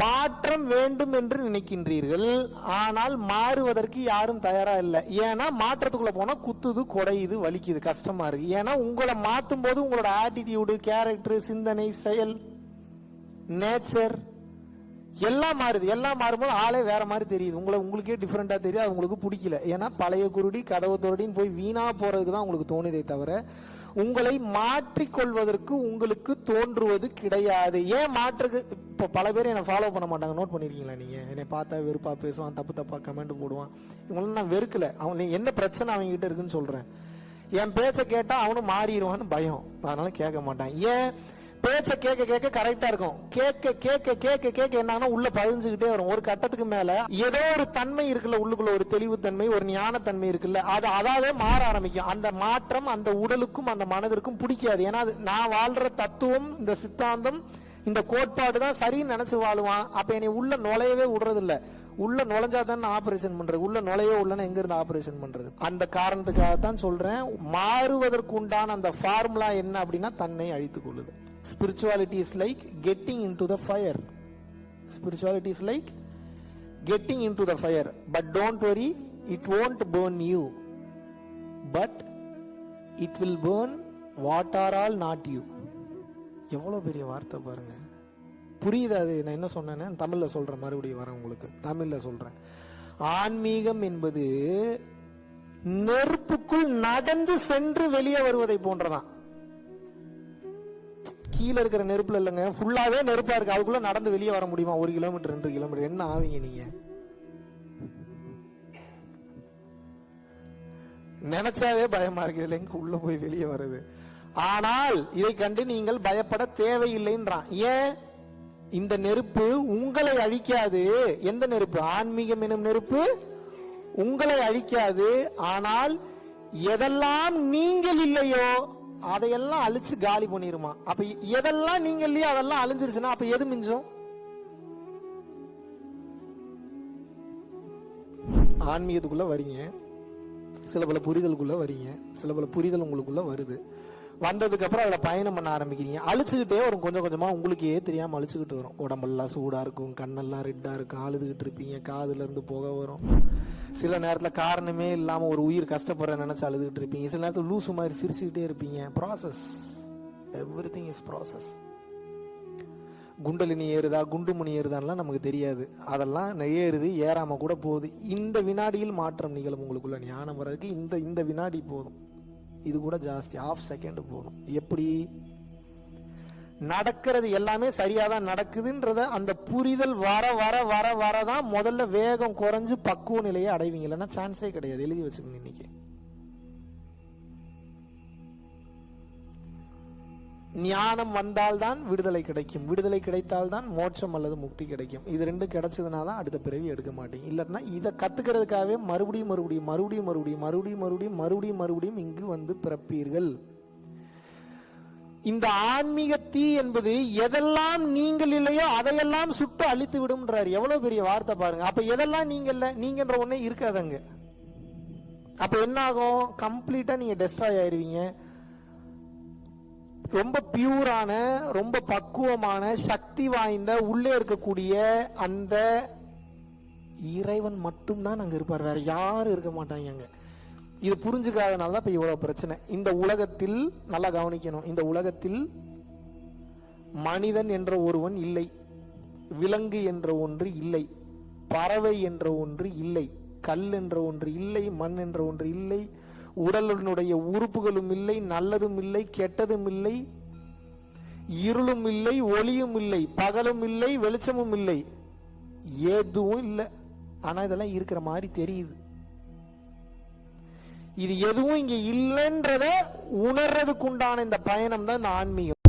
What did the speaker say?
மாற்றம் வேண்டும் என்று நினைக்கின்றீர்கள். ஆனால் மாறுவதற்கு யாரும் தயாரா இல்லை. ஏன்னா மாற்றத்துக்குள்ள போனா குத்துது குடையுது வலிக்குது கஷ்டமா இருக்கு. ஏன்னா உங்களை மாத்தும் போது உங்களோட ஆட்டிடியூடு கேரக்டர் சிந்தனை செயல் நேச்சர் எல்லாம் மாறுது. எல்லாம் மாறும்போது ஆளே வேற மாதிரி தெரியுது. உங்களை உங்களுக்கே டிஃப்ரெண்டா தெரியுது. அது உங்களுக்கு பிடிக்கல. ஏன்னா பழைய குருடி கதவு தோரடின்னு போய் வீணா போறதுக்கு தான் உங்களுக்கு தோணுதே தவிர உங்களை மாற்றிக்கொள்வதற்கு உங்களுக்கு தோன்றுவது கிடையாது. ஏன் மாற்றுக்கு இப்போ பல பேர் என்னை ஃபாலோ பண்ண மாட்டாங்க. நோட் பண்ணிருக்கீங்களா நீங்க? என்னை பார்த்தா வெறுப்பா பேசுவான் தப்பு தப்பா கமெண்ட் போடுவான். இவங்களும் நான் வெறுக்கல. அவன் என்ன பிரச்சனை அவங்க கிட்ட இருக்குன்னு சொல்றேன். என் பேச்ச கேட்டா அவனும் மாறிடுவான்னு பயம். அதனால கேட்க மாட்டான். ஏன்? பேச்ச கேட்க கேட்க கரெக்டா இருக்கும். கேட்க கேட்க கேட்க கேட்க என்னன்னா உள்ள பதிஞ்சுக்கிட்டே வரும். ஒரு கட்டத்துக்கு மேல ஏதோ ஒரு தன்மை இருக்குல்ல உள்ளுக்குள்ள ஒரு தெளிவு தன்மை ஒரு ஞானத்தன்மை இருக்குல்ல அது அதாவே மாற ஆரம்பிக்கும். அந்த மாற்றம் அந்த உடலுக்கும் அந்த மனதிற்கும் பிடிக்காது. ஏன்னா அது நான் வாழ்ற தத்துவம் இந்த சித்தாந்தம் இந்த கோட்பாடு தான் சரின்னு நினைச்சு வாழுவான். அப்ப என்னை உள்ள நுழையவே விடுறது இல்ல உள்ள நுழைஞ்சா தான் ஆபரேஷன் பண்றது? உள்ள நுழைய உள்ளன எங்க இருந்து ஆபரேஷன் பண்றது? அந்த காரணத்துக்காக தான் சொல்றேன். மாறுவதற்கு உண்டான அந்த ஃபார்முலா என்ன அப்படின்னா தன்னை அழித்துக் கொள்ளுது spirituality is like getting into the fire spirituality is like getting into the fire but don't worry it won't burn you but it will burn what are all not you எவ்வளோ பெரிய வார்த்தை பாருங்க. புரியுது அது? நான் என்ன சொன்னேன்னு தமிழில் சொல்கிறேன் மறுபடியும் வரேன் உங்களுக்கு. தமிழில் சொல்கிறேன் ஆன்மீகம் என்பது நெருப்புக்குள் நடந்து சென்று வெளியே வருவதை போன்றதான். கீழே இருக்கிற நெருப்புல இல்லைங்க. ஃபுல்லாவே நெருப்பா இருக்கு. அதுக்குள்ள நடந்து வெளியே வர முடியுமா? ஒரு கிலோமீட்டர் ரெண்டு கிலோமீட்டர் என்ன ஆவீங்க நீங்க? நினைச்சாவே பயமா இருக்கு. இதுல எங்க உள்ள போய் வெளியே வருது ஆனால் இதை கண்டு நீங்கள் பயப்பட தேவையில்லைன்றான். ஏன்? இந்த நெருப்பு உங்களை அழிக்காது. எந்த நெருப்பு? ஆன்மீகம் எனும் நெருப்பு உங்களை அழிக்காது. ஆனால் எதெல்லாம் நீங்கள் இல்லையோ அதையெல்லாம் அழிச்சு காலி பண்ணிருமா. அப்ப எதெல்லாம் நீங்க இல்லையோ அதெல்லாம் அழிஞ்சிருச்சுன்னா அப்ப எது மிஞ்சும்? ஆன்மீகத்துக்குள்ள வரீங்க. சில பல புரிதலுக்குள்ள வரீங்க. சில பல புரிதல் உங்களுக்குள்ள வருது. வந்ததுக்கு அப்புறம் பயணம் பண்ண ஆரம்பிக்கிறீங்க. அழிச்சுக்கிட்டே வரும். கொஞ்சம் கொஞ்சமா உங்களுக்கே தெரியாம அழிச்சுக்கிட்டு வரும். உடம்பெல்லாம் சூடா இருக்கும். கண்ணெல்லாம் ரெட்டா இருக்கும். அழுதுகிட்டு இருப்பீங்க. காதுல இருந்து புகை வரும். சில நேரத்துல காரணமே இல்லாம ஒரு உயிர் கஷ்டப்படுற நினைச்சு அழுதுகிட்டு இருப்பீங்க. சில நேரத்தில் லூசு மாதிரி சிரிச்சுக்கிட்டே இருப்பீங்க. Process everything is process kundalini ஏறுதா குண்டுமணி ஏறுதான்லாம் நமக்கு தெரியாது. அதெல்லாம் ஏறுது ஏறாமல் கூட போகுது. இந்த வினாடியில் மாற்றம் நிகழும் உங்களுக்குள்ள ஞானம் வர்றதுக்கு இந்த இந்த வினாடி போதும். இது கூட ஜாஸ்தி ஆஃப் செகண்ட் போதும். எப்படி? நடக்கிறது எல்லாமே சரியாக தான் நடக்குதுன்றத அந்த புரிதல் வர வர வர வர தான் முதல்ல வேகம் குறைஞ்சு பக்குவ நிலையை அடைவீங்க. இல்லைன்னா சான்ஸே கிடையாது. எழுதி வச்சுக்கோங்க இன்னைக்கு. ஞானம் வந்தால்தான் விடுதலை கிடைக்கும். விடுதலை கிடைத்தால்தான் மோட்சம் அல்லது முக்தி கிடைக்கும். இது ரெண்டும் கிடைச்சதுனா தான் அடுத்த பிறவி எடுக்க மாட்டேங்க இல்லைன்னா இதை கத்துக்கிறதுக்காகவே மறுபடியும் மறுபடியும் மறுபடியும் மறுபடியும் மறுபடியும் மறுபடியும் மறுபடியும் மறுபடியும் இங்கு வந்து பிறப்பீர்கள். இந்த ஆன்மீக தீ என்பது எதெல்லாம் நீங்கள் இல்லையோ அதையெல்லாம் சுட்டு அழித்து விடும்ன்றாரு. எவ்வளவு பெரிய வார்த்தை பாருங்க. அப்ப எதெல்லாம் நீங்க இல்ல நீங்கன்ற ஒன்னே இருக்காதங்க அப்ப என்ன ஆகும் கம்ப்ளீட்டா நீங்க டெஸ்ட்ராய் ஆயிருவீங்க. ரொம்ப பியூரான ரொம்ப பக்குவமான சக்தி வாய்ந்த உள்ளே இருக்கக்கூடிய அந்த இறைவன் மட்டும்தான் அங்க இருப்பார். வேற யாரும் இருக்க மாட்டாங்க அங்க. இது புரிஞ்சுக்காதனால தான் இப்ப இவ்வளவு பிரச்சனை. இந்த உலகத்தில் நல்லா கவனிக்கணும். இந்த உலகத்தில் மனிதன் என்ற ஒருவன் இல்லை. விலங்கு என்ற ஒன்று இல்லை. பறவை என்ற ஒன்று இல்லை. கல் என்ற ஒன்று இல்லை. மண் என்ற ஒன்று இல்லை. உடலுடைய உறுப்புகளும் இல்லை நல்லதும் இல்லை கெட்டதும் இல்லை இருளும் இல்லை ஒளியும் இல்லை பகலும் இல்லை வெளிச்சமும் இல்லை. எதுவும் இல்லை. ஆனா இதெல்லாம் இருக்கிற மாதிரி தெரியுது. இது எதுவும் இங்க இல்லைன்றத உணர்றதுக்குண்டான இந்த பயணம் தான் இந்த ஆன்மீகம்.